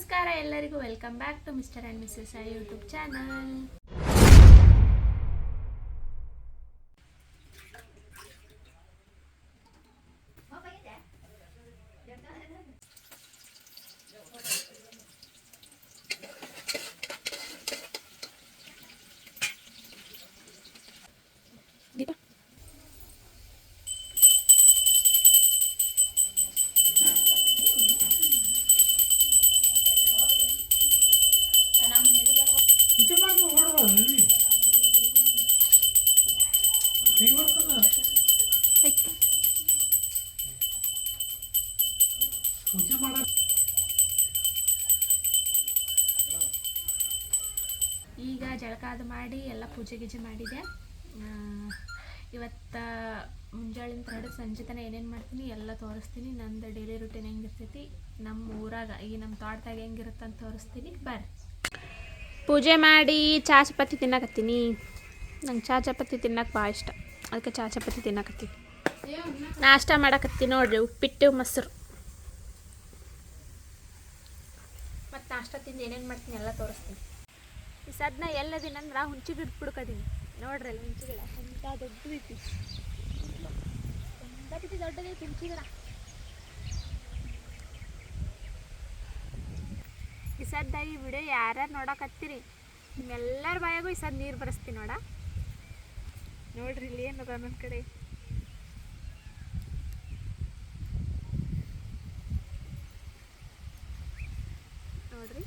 ನಮಸ್ಕಾರ ಎಲ್ಲರಿಗೂ welcome back to mister and missus I YouTube channel. ಮಾಡಿ ಎಲ್ಲ ಪೂಜೆ ಗೀಜೆ ಮಾಡಿದೆ. ಇವತ್ತು ಮುಂಜಾಳಿಂದ ಹಿಡಿದು ಸಂಜೆ ತನಕ ಏನೇನು ಮಾಡ್ತೀನಿ ಎಲ್ಲ ತೋರಿಸ್ತೀನಿ. ನಂದು ಡೈಲಿ ರುಟೀನ್ ಹೆಂಗಿರ್ತೈತಿ ನಮ್ಮ ಊರಾಗ ಈ ನಮ್ಮ ತೋಟದಾಗ ಹೆಂಗಿರುತ್ತೆ ಅಂತ ತೋರಿಸ್ತೀನಿ. ಬರ್ರಿ. ಪೂಜೆ ಮಾಡಿ ಚಾ ಚಪಾತಿ ತಿನ್ನಕತ್ತೀನಿ. ನಂಗೆ ಚಾ ಚಪಾತಿ ತಿನ್ನಕ್ಕೆ ಭಾಳ ಇಷ್ಟ. ಅದಕ್ಕೆ ಚಾ ಚಪಾತಿ ತಿನ್ನಕತ್ತೀನಿ. ನಾಷ್ಟ ಮಾಡಕತ್ತೀನಿ ನೋಡ್ರಿ ಉಪ್ಪಿಟ್ಟು ಮೊಸರು. ಮತ್ತು ನಾಷ್ಟ ತಿಂದು ಏನೇನು ಮಾಡ್ತೀನಿ ಎಲ್ಲ ತೋರಿಸ್ತೀನಿ. ಈ ಸದ್ನ ಎಲ್ಲದಿನಂದ್ರೆ ಹುಂಚಿ ಗಿಡ ನೋಡ್ರಿ ಅಲ್ಲಿ ಹುಂಚಿ ಗಿಡ ಎಂಥ ದೊಡ್ಡದೈತಿ ದೊಡ್ಡ ದೊಡ್ಡದೈತಿ ಹುಂಚಿ ಗಿಡ ಈ ಸದ್ದ ಈ ವಿಡಿಯೋ ಯಾರ್ಯಾರು ನೋಡಕತ್ತೀರಿ, ನಿಮ್ಮೆಲ್ಲರ ಬಾಯಾಗೂ ಈ ಸದ್ ನೀರು ಬರೆಸ್ತೀನಿ ನೋಡ. ನೋಡ್ರಿ ಇಲ್ಲಿ ಏನದ ನನ್ನ ಕಡೆ ನೋಡ್ರಿ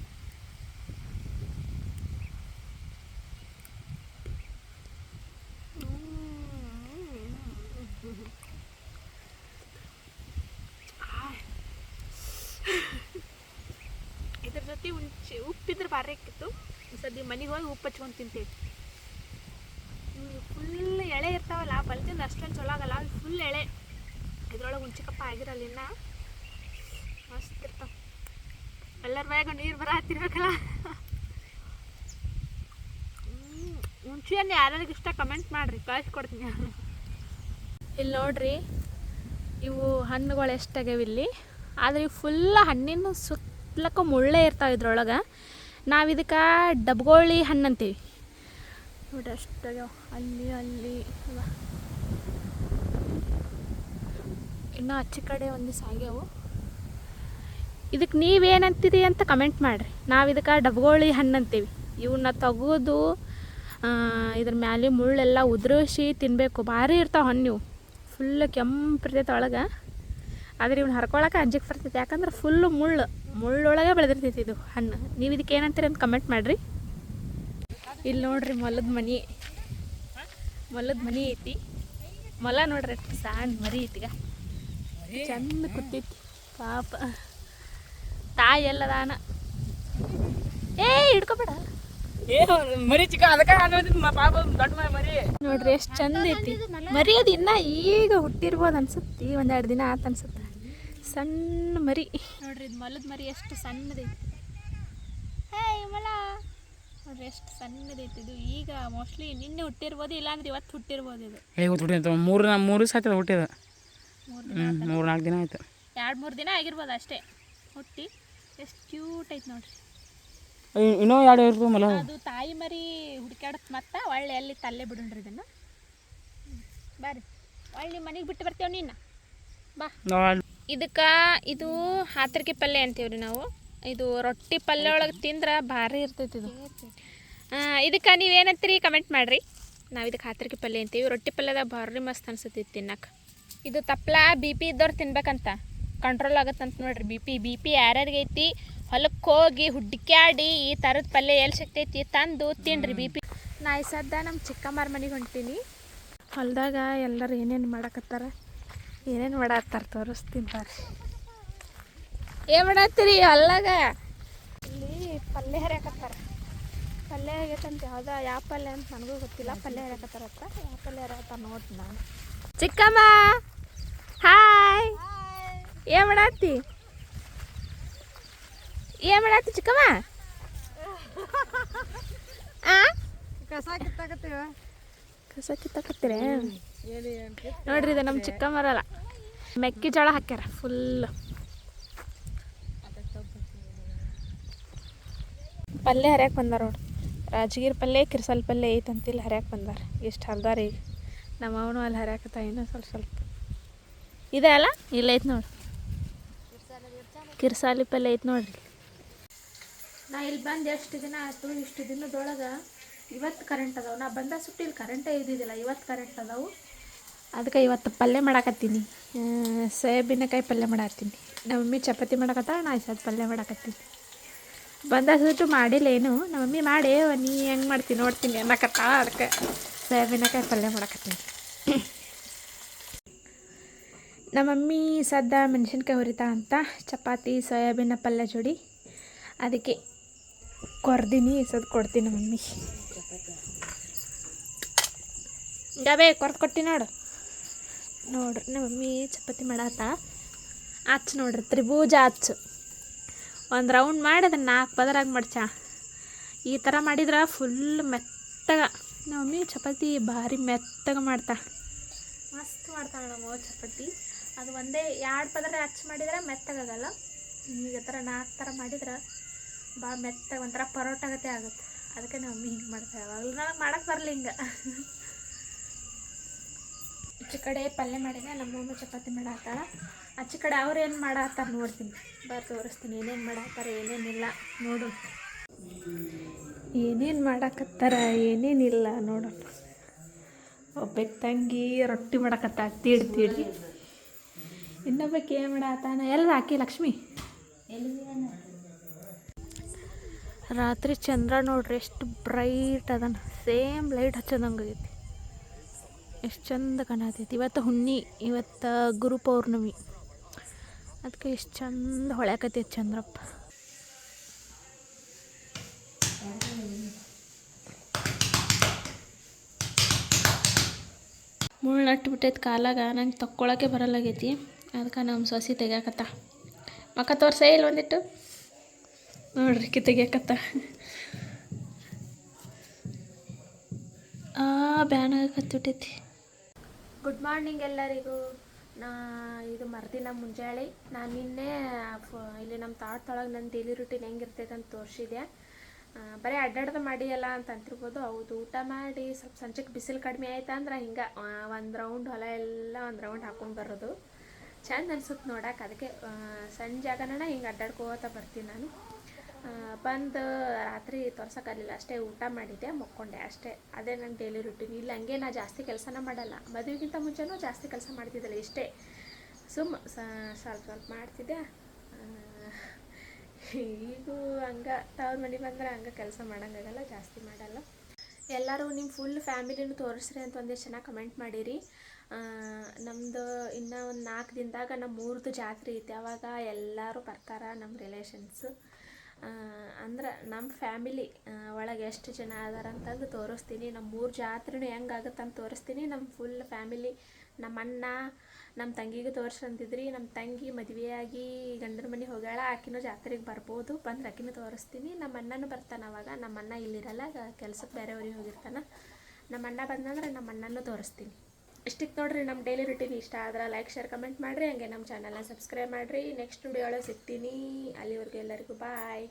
ಇದ್ರ ಜೊತೆ ಉಂಚಿ ಆಕಿತ್ತು ಸದ್ಯ ಮನೆಗೆ ಹೋಗಿ ಉಪ್ಪು ಹಚ್ಕೊಂಡು ತಿಂತೀವಿ. ಫುಲ್ ಎಳೆ ಇರ್ತಾವಲ್ಲ ಬಲ್ತಿಂದ ಅಷ್ಟೊಂದು ಚಲೋ ಆಗಲ್ಲ ಫುಲ್ ಎಳೆ. ಇದ್ರೊಳಗೆ ಹುಂಚಿಕಪ್ಪ ಆಗಿರಲ್ಲ ಇನ್ನ. ಮಸ್ತ್ ಇರ್ತಾವ. ಎಲ್ಲರ ಬಾಯಾಗ ನೀರು ಬರ ಹತ್ತಿರ್ಬೇಕಲ್ಲ ಹುಂಚಿಯನ್ನು ಯಾರ್ಯಾರಿಗೆ ಇಷ್ಟ ಕಮೆಂಟ್ ಮಾಡಿರಿ ಕಳಿಸ್ಕೊಡ್ತೀನಿ ಇಲ್ಲಿ ನೋಡ್ರಿ, ಇವು ಹಣ್ಣುಗಳು ಎಷ್ಟಾಗ್ಯಾವ ಇಲ್ಲಿ. ಆದರೆ ಇವು ಫುಲ್ ಹಣ್ಣಿನ ಸುತ್ತಲಕ್ಕ ಮುಳ್ಳೆ ಇರ್ತಾವೆ ಇದ್ರೊಳಗೆ. ನಾವು ಇದಕ್ಕೆ ಡಬ್ಗೋಳಿ ಹಣ್ಣು ಅಂತೀವಿ ನೋಡಿ ಅಷ್ಟಾಗ್ಯಾವ ಅಲ್ಲಿ ಅಲ್ಲಿ. ಇನ್ನೂ ಆಚೆ ಕಡೆ ಒಂದು ಸಾಗ್ಯಾವು ಇದಕ್ಕೆ ನೀವೇನಂತೀರಿ ಅಂತ ಕಮೆಂಟ್ ಮಾಡಿರಿ. ನಾವು ಇದಕ್ಕೆ ಡಬ್ಗೋಳಿ ಹಣ್ಣು ಅಂತೀವಿ ಇವನ್ನ ತೆಗೆದು ಇದ್ರ ಮ್ಯಾಲೆ ಮುಳ್ಳೆಲ್ಲ ಉದುರಿಸಿ ತಿನ್ನಬೇಕು ಭಾರಿ ಇರ್ತಾವೆ ಹಣ್ಣು ಇವು. ಫುಲ್ ಕೆಂಪು ಇರ್ತೈತೆ ಒಳಗೆ. ಆದ್ರೆ ಇವ್ನ ಹರ್ಕೊಳಕ್ಕೆ ಅಂಜಿಕೆ ಬರ್ತೈತೆ ಯಾಕಂದ್ರೆ ಫುಲ್ಲು ಮುಳ್ಳು. ಮುಳ್ಳೊಳಗೆ ಬೆಳೆದಿರ್ತೈತಿ ಇದು ಹಣ್ಣು. ನೀವು ಇದಕ್ಕೆ ಏನಂತೀರಿ ಅಂತ ಕಮೆಂಟ್ ಮಾಡಿರಿ. ಇಲ್ಲಿ ನೋಡ್ರಿ ಮೊಲದ ಮನಿ. ಮೊಲದ ಮನಿ ಐತಿ. ಮೊಲ ನೋಡ್ರಿ ಎಷ್ಟು ಸಣ್ಣ ಮರಿ ಐತಿಗ ಚಂದ ಕೂತೈತಿ. ಪಾಪ. ತಾಯಿ ಎಲ್ಲದಾನ ಏ ಹಿಡ್ಕೊಬೇಡ. ಮರಿ ಚಿಕ್ಕ ಅದಕ್ಕೆ ಪಾಪ ದೊಡ್ಡ ಮರಿ. ನೋಡ್ರಿ ಎಷ್ಟು ಚಂದ ಐತಿ. ಮರಿ ಅದು ಇನ್ನ ಈಗ ಹುಟ್ಟಿರ್ಬೋದು ಅನ್ಸುತ್ತೆ. ಒಂದೆರಡು ದಿನ ಆತ ಅನ್ಸುತ್ತೆ. ಸಣ್ಣ ಮರಿ. ನೋಡ್ರಿ ಇದು ಮಲದ ಮರಿ ಎಷ್ಟು ಸಣ್ಣದೈತಿ. ಹೇ ಮೊಲ ನೋಡ್ರಿ ಎಷ್ಟು ಸಣ್ಣದೈತಿ ಇದು. ಈಗ ಮೋಸ್ಟ್ಲಿ ನಿನ್ನೆ ಹುಟ್ಟಿರ್ಬೋದು ಇಲ್ಲಾಂದ್ರೆ ಇವತ್ತು ಹುಟ್ಟಿರ್ಬೋದು ಇದು. ಏ ಹುಟ್ಟಿದ ಮೂರು ಮೂರು ಸಾಯ್ತದ ಹುಟ್ಟಿದ? ಮೂರು ನಾಲ್ಕು ದಿನ ಆಯ್ತು. ಎರಡು ಮೂರು ದಿನ ಆಗಿರ್ಬೋದು ಅಷ್ಟೇ. ಹುಟ್ಟಿ ಎಷ್ಟು ಕ್ಯೂಟ್ ಐತಿ ನೋಡ್ರಿ. ಇನ್ನೂ ಎರಡು ಇರ್ತದೆ ಮಲ. ಅದು ತಾಯಿ ಮರಿ ಹುಡುಕ್ಯಾಡತ್ ಮತ್ತೆ ಒಳ್ಳೆ ಎಲ್ಲಿ ತಲ್ಲೆ ಬಿಡೋಣ್ರಿ ಇದನ್ನು. ಬರ್ರಿ ಒಳ್ಳೆ ಮನೆಗೆ ಬಿಟ್ಟು ಬರ್ತೇವೆ ನೀನು? ಬಾ. ಇದಕ್ಕೆ ಇದು ಹಾತರ್ಕಿ ಪಲ್ಯ ಅಂತೀವ್ರಿ ನಾವು. ಇದು ರೊಟ್ಟಿ ಪಲ್ಯ ಒಳಗೆ ತಿಂದ್ರೆ ಭಾರಿ ಇರ್ತೈತಿ ಇದು. ಇದಕ್ಕೆ ನೀವೇನಂತೀರಿ ಕಮೆಂಟ್ ಮಾಡಿರಿ. ನಾವು ಇದಕ್ಕೆ ಹಾತರ್ಕಿ ಪಲ್ಯ ಅಂತೀವಿ. ರೊಟ್ಟಿ ಪಲ್ಯದಾಗ ಭಾರಿ ಮಸ್ತ್ ಅನ್ಸತಿ ತಿನ್ನಕ್ಕೆ ಇದು ತಪ್ಲ ಬಿ ಪಿ ಇದ್ದವ್ರು ತಿನ್ಬೇಕಂತ. ಕಂಟ್ರೋಲ್ ಆಗತ್ತಂತ ನೋಡ್ರಿ ಬಿ ಪಿ ಬಿ ಪಿ ಯಾರ್ಯಾರಿಗೆ ಐತಿ? ಹೊಲಕ್ಕೆ ಹೋಗಿ ಹುಡ್ಕ್ಯಾಡಿ ಈ ಥರದ ಪಲ್ಯ ಎಲ್ಲಿ ಸಿಗ್ತೈತಿ ತಂದು ತಿನ್ರಿ ಬಿ ಪಿ ನಾ ಈ ಸದ್ದ ನಮ್ಮ ಚಿಕ್ಕಮ್ಮರ ಮನೆಗೆ ಹೊಂಟೀನಿ. ಹೊಲದಾಗ ಎಲ್ಲರೂ ಏನೇನು ಮಾಡಕತ್ತಾರ? ಏನೇನು ಮಾಡತ್ತಾರ ತೋರಿಸ್ತೀನಿ ಬರ್ರಿ. ಏನು ಮಾಡತ್ತೀರಿ ಅಲ್ಲಾಗ ಇಲ್ಲಿ ಪಲ್ಯ ಹರಿಯಾಕತ್ತಾರ. ಪಲ್ಯ ಆಗೈತಂತ ಯಾವ್ದ ಯಾವ ಪಲ್ಯ ಅಂತ ನನಗೂ ಗೊತ್ತಿಲ್ಲ. ಪಲ್ಯ ಹರಿಯಾಕತ್ತಾರತ್ತ ಯಾವ ಪಲ್ಯ ಹರಿಯಾಕತ್ತಾರ ನೋಡ್ತೀನಿ ನಾನು. ಚಿಕ್ಕಮ್ಮ! ಹಾಯ್! ಏನು ಮಾಡತ್ತಿ? ಏನು ಮಾಡತ್ತಿ ಚಿಕ್ಕಮ್ಮ? ಆ? ಕಸ ಕಿತ್ತಾಕತ್ತೀವ? ಕಸ ಕಿತ್ತಾಕತ್ತೀರ ನೋಡ್ರಿ ಇದು ನಮ್ಮ ಚಿಕ್ಕಮ್ಮರಲ್ಲ. ಮೆಕ್ಕೆಜೋಳ ಹಾಕ್ಯಾರ ಫುಲ್ ಪಲ್ಯ ಹರ್ಯಾಕೆ ಬಂದಾರ ನೋಡಿ. ರಾಜಗಿರಿ ಪಲ್ಯ ಕಿರ್ಸಲ್ ಪಲ್ಯ ಐತಂತಿಲ್ಲ ಹರ್ಯಾಕೆ ಬಂದಾರ. ಎಷ್ಟು ಹರ್ದಾರ ಈಗ. ನಮ್ಮ ಅವನು ಅಲ್ಲಿ ಹರ್ಯಾಕತ್ತ ಇನ್ನೂ ಸ್ವಲ್ಪ ಸ್ವಲ್ಪ. ಇದೆ ಅಲ್ಲ? ಇಲ್ಲ ಐತೆ ನೋಡಿ. ಕಿರ್ಸಾಲಿ ಪಲ್ಯ ಐತೆ ನೋಡ್ರಿ. ನಾ ಇಲ್ಲಿ ಬಂದು ಎಷ್ಟು ದಿನ ಆಯ್ತು ಇಷ್ಟು ದಿನದೊಳಗೆ ಇವತ್ತು ಕರೆಂಟ್ ಅದಾವೆ. ನಾ ಬಂದ ಸುಟ್ಟಿ ಇಲ್ಲಿ ಕರೆಂಟೇ ಇದ್ದಿದ್ದಿಲ್ಲ ಇವತ್ತು ಕರೆಂಟ್ ಅದಾವು. ಅದಕ್ಕೆ ಇವತ್ತು ಪಲ್ಯ ಮಾಡಾಕತ್ತೀನಿ. ಸೋಯಾಬೀನಕಾಯಿ ಪಲ್ಯ ಮಾಡಾಕತ್ತೀನಿ. ನಮ್ಮಮ್ಮಿ ಚಪಾತಿ ಮಾಡಾಕತ್ತ, ನಾ ಸದ್ ಪಲ್ಯ ಮಾಡಾಕತ್ತೀನಿ. ಬಂದ ಸುಟ್ಟು ಮಾಡಿಲ್ಲ ಏನು ನಮ್ಮ ಮಮ್ಮಿ ಮಾಡಿ ನೀ ಹೆಂಗೆ ಮಾಡ್ತೀನಿ ನೋಡ್ತೀನಿ ಅನ್ನಕತ್ತ, ಅದಕ್ಕೆ ಸೋಯಾಬೀನಕಾಯಿ ಪಲ್ಯ ಮಾಡಾಕತ್ತೀನಿ. ನಮ್ಮಮ್ಮಿ ಸದ್ದ ಮೆಣಸಿನ್ಕಾಯಿ ಹುರಿತಾ ಅಂತ ಚಪಾತಿ, ಸೋಯಾಬೀನ ಪಲ್ಯ ಜೋಡಿ ಅದಕ್ಕೆ ಕೊರ್ದೀನಿ ಸದ್ ಕೊಡ್ತೀನಿ ನಮ್ಮ ಮಮ್ಮಿ ಗಬೇ ಕೊರ್ದು ಕೊಟ್ಟಿ ನೋಡು. ನೋಡ್ರಿ ನಮ್ಮ ಮಮ್ಮಿ ಚಪಾತಿ ಮಾಡಾತ. ಆಚ್ ನೋಡ್ರಿ, ತ್ರಿಭುಜ ಆಚು. ಒಂದು ರೌಂಡ್ ಮಾಡಿ ಅದನ್ನು ನಾಲ್ಕು ಪದರಾಗಿ ಮಾಡ್ಚ. ಈ ಥರ ಮಾಡಿದ್ರೆ ಫುಲ್ ಮೆತ್ತಗ. ನಮ್ಮ ಮಮ್ಮಿ ಚಪಾತಿ ಭಾರಿ ಮೆತ್ತಗ ಮಾಡ್ತಾ. ಮಸ್ತ್ ಮಾಡ್ತಾಳೆ ನಮ್ಮ ಚಪಾತಿ. ಅದು ಒಂದೇ ಎರಡು ಪದರ ಹಚ್ ಮಾಡಿದ್ರೆ ಮೆತ್ತಗಾಗಲ್ಲ ಈಗ ಥರ ನಾಲ್ಕು ಥರ ಮಾಡಿದ್ರೆ ಭಾಳ ಮೆತ್ತಗೆ, ಒಂಥರ ಪರೋಟ ಗತೆ ಆಗುತ್ತೆ. ಅದಕ್ಕೆ ನಮ್ಮ ಮಮ್ಮಿ ಹಿಂಗೆ ಮಾಡ್ತಾಳೆ ಅವಾಗಲೂ ನನಗೆ ಮಾಡಕ್ಕೆ ಬರಲಿ ಹಿಂಗೆ ಈಚೆ ಕಡೆ ಪಲ್ಯ ಮಾಡಿದ, ನಮ್ಮಮ್ಮ ಚಪಾತಿ ಮಾಡಾತ್ತಾಳ ಆಚೆ ಕಡೆ ಅವ್ರು ಏನು ಮಾಡಾತ್ತಾರ ನೋಡ್ತೀನಿ. ಬಾರ್ ತೋರಿಸ್ತೀನಿ, ಏನೇನು ಮಾಡಾತ್ತಾರ ಏನೇನಿಲ್ಲ ನೋಡು. ಏನೇನು ಮಾಡಾಕತ್ತಾರ, ಏನೇನಿಲ್ಲ ನೋಡೋಣ ಒಬ್ಬಕ್ಕೆ ತಂಗಿ ರೊಟ್ಟಿ ಮಾಡಾಕತ್ತ, ತೀಡಿ ತೀಡಿ. ಇನ್ನೊಬ್ಬಕ್ಕೆ ಏನು ಮಾಡಾತ್ತಾನ ಎಲ್ಲ ಹಾಕಿ ಲಕ್ಷ್ಮಿ? ರಾತ್ರಿ ಚಂದ್ರ ನೋಡ್ರಿ, ಎಷ್ಟು ಬ್ರೈಟ್ ಅದನ. ಸೇಮ್ ಲೈಟ್ ಹಚ್ಚೋದಂಗೈತಿ ಎಷ್ಟು ಚಂದ ಕಾಣತೈತಿ. ಇವತ್ತು ಹುಣ್ಣಿ, ಇವತ್ತು ಗುರು ಪೌರ್ಣಮಿ. ಅದಕ್ಕೆ ಎಷ್ಟು ಚಂದ ಹೊಳ್ಯಾಕತೈತಿ ಚಂದ್ರಪ್ಪ. ಮುಳ್ಳು ನಟ್ಟು ಬಿಟ್ಟೈತಿ ಕಾಲಾಗ, ನಂಗೆ ತಕ್ಕೊಳಕ್ಕೆ ಬರಲ್ಲಾಗೈತಿ. ಅದಕ್ಕೆ ನಮ್ಮ ಸೊಸಿ ತೆಗ್ಯಾಕತ್ತ. ಮಕ್ಕ ತೋರ್ಸೇ ಇಲ್ಲ ಒಂದಿಟ್ಟು? ನೋಡ್ರಿ ಕಿ ತೆಗ್ಯಾಕತ್ತ. ಆ ಬ್ಯಾನಾಗ ಕತ್ತಿಬಿಟ್ಟೈತಿ ಗುಡ್ ಮಾರ್ನಿಂಗ್ ಎಲ್ಲರಿಗೂ. ನಾ ಇದು ಮರ್ದಿನ ಮುಂಜಾಳೆ. ನಾನು ನಿನ್ನೆ ಇಲ್ಲಿ ನಮ್ಮ ತಾಟದೊಳಗೆ ನನ್ನ ಡೈಲಿ ರುಟೀನ್ ಹೆಂಗಿರ್ತೈತೆ ಅಂತ ತೋರಿಸಿದೆ ಬರೀ ಅಡ್ಡಾಡ್ದ ಮಾಡಿಯಲ್ಲ ಅಂತ ಅಂತಿರ್ಬೋದು. ಹೌದು, ಊಟ ಮಾಡಿ ಸ್ವಲ್ಪ ಸಂಜೆಗೆ ಬಿಸಿಲು ಕಡಿಮೆ ಆಯ್ತಾ ಅಂದ್ರೆ ಹಿಂಗೆ ಒಂದು ರೌಂಡ್ ಹೊಲ ಎಲ್ಲ ಒಂದು ರೌಂಡ್ ಹಾಕೊಂಡು ಬರೋದು. ಚೆಂದ ಅನ್ಸುತ್ತೆ ನೋಡಕ್ಕೆ ಅದಕ್ಕೆ ಸಂಜೆ ಆಗೋಣ ಹಿಂಗೆ ಅಡ್ಡಾಡ್ಕೋತ ಬರ್ತೀನಿ ನಾನು. ಬಂದು ರಾತ್ರಿ ತೋರ್ಸೋಕ್ಕಾಗಲಿಲ್ಲ ಅಷ್ಟೇ ಊಟ ಮಾಡಿದ್ದೆ, ಮಕ್ಕೊಂಡೆ ಅಷ್ಟೇ. ಅದೇ ನನ್ನ ಡೈಲಿ ರುಟೀನ್ ಇಲ್ಲ, ಹಂಗೆ ನಾ ಜಾಸ್ತಿ ಕೆಲಸನ ಮಾಡಲ್ಲ. ಮದುವೆಗಿಂತ ಮುಂಚೆನೂ ಜಾಸ್ತಿ ಕೆಲಸ ಮಾಡ್ತಿದ್ದಲ್ಲ ಇಷ್ಟೇ. ಸುಮ್ಮ ಸ್ವಲ್ಪ ಸ್ವಲ್ಪ ಮಾಡ್ತಿದ್ದೆ. ಈಗೂ ಹಂಗ, ತವ್ರ ಮನೆ ಬಂದ್ರೆ ಹಂಗೆ ಕೆಲಸ ಮಾಡೋಂಗಾಗಲ್ಲ ಜಾಸ್ತಿ ಮಾಡಲ್ಲ. ಎಲ್ಲರೂ ನಿಮ್ಮ ಫುಲ್ ಫ್ಯಾಮಿಲಿನೂ ತೋರಿಸ್ರಿ ಅಂತ ಒಂದಿಷ್ಟು ಜನ ಕಮೆಂಟ್ ಮಾಡಿರಿ. ನಮ್ಮದು ಇನ್ನೂ ಒಂದು ನಾಲ್ಕು ದಿನದಾಗ ನಮ್ಮ ಮೂರ್ದು ಜಾತ್ರೆ ಐತೆ. ಅವಾಗ ಎಲ್ಲರೂ ಬರ್ತಾರೆ ನಮ್ಮ ರಿಲೇಷನ್ಸು ಅಂದ್ರೆ ನಮ್ಮ ಫ್ಯಾಮಿಲಿ ಒಳಗೆ ಎಷ್ಟು ಜನ ಅದಾರ ಅಂತಂದು ತೋರಿಸ್ತೀನಿ. ನಮ್ಮ ಮೂರು ಜಾತ್ರೆನೂ ಹೆಂಗಾಗುತ್ತೆ ಅಂತ ತೋರಿಸ್ತೀನಿ. ನಮ್ಮ ಫುಲ್ ಫ್ಯಾಮಿಲಿ ನಮ್ಮ ಅಣ್ಣ ನಮ್ಮ ತಂಗಿಗೂ ತೋರಿಸಂತಿದ್ರಿ ನಮ್ಮ ತಂಗಿ ಮದುವೆಯಾಗಿ ಗಂಡನ ಮನೆ ಹೋಗ್ಯಾಳ. ಆಕಿನೂ ಜಾತ್ರೆಗೆ ಬರ್ಬೋದು. ಬಂದ್ರೆ ಆಕಿನೂ ತೋರಿಸ್ತೀನಿ. ನಮ್ಮ ಅಣ್ಣನೂ ಬರ್ತಾನೆ ಅವಾಗ. ನಮ್ಮ ಅಣ್ಣ ಇಲ್ಲಿರಲ್ಲ ಕೆಲ್ಸಕ್ಕೆ ಬೇರೆ ಊರಿಗೆ ಹೋಗಿರ್ತಾನೆ. ನಮ್ಮ ಅಣ್ಣ ಬಂದಂದ್ರೆ ನಮ್ಮ ಅಣ್ಣನೂ ತೋರಿಸ್ತೀನಿ. ಇಷ್ಟಕ್ಕೆ ನೋಡ್ರಿ ನಮ್ಮ ಡೈಲಿ ರುಟೀನ್ ಇಷ್ಟ ಆದ್ರೆ ಲೈಕ್ ಶೇರ್ ಕಮೆಂಟ್ ಮಾಡಿರಿ, ಹಂಗೆ ನಮ್ಮ ಚಾನಲ್ನ ಸಬ್ಸ್ಕ್ರೈಬ್ ಮಾಡಿರಿ. ನೆಕ್ಸ್ಟ್ ವಿಡಿಯೋ ಒಳಗೆ ಸಿಗ್ತೀನಿ. ಅಲ್ಲಿವರೆಗೂ ಎಲ್ಲರಿಗೂ ಬಾಯ್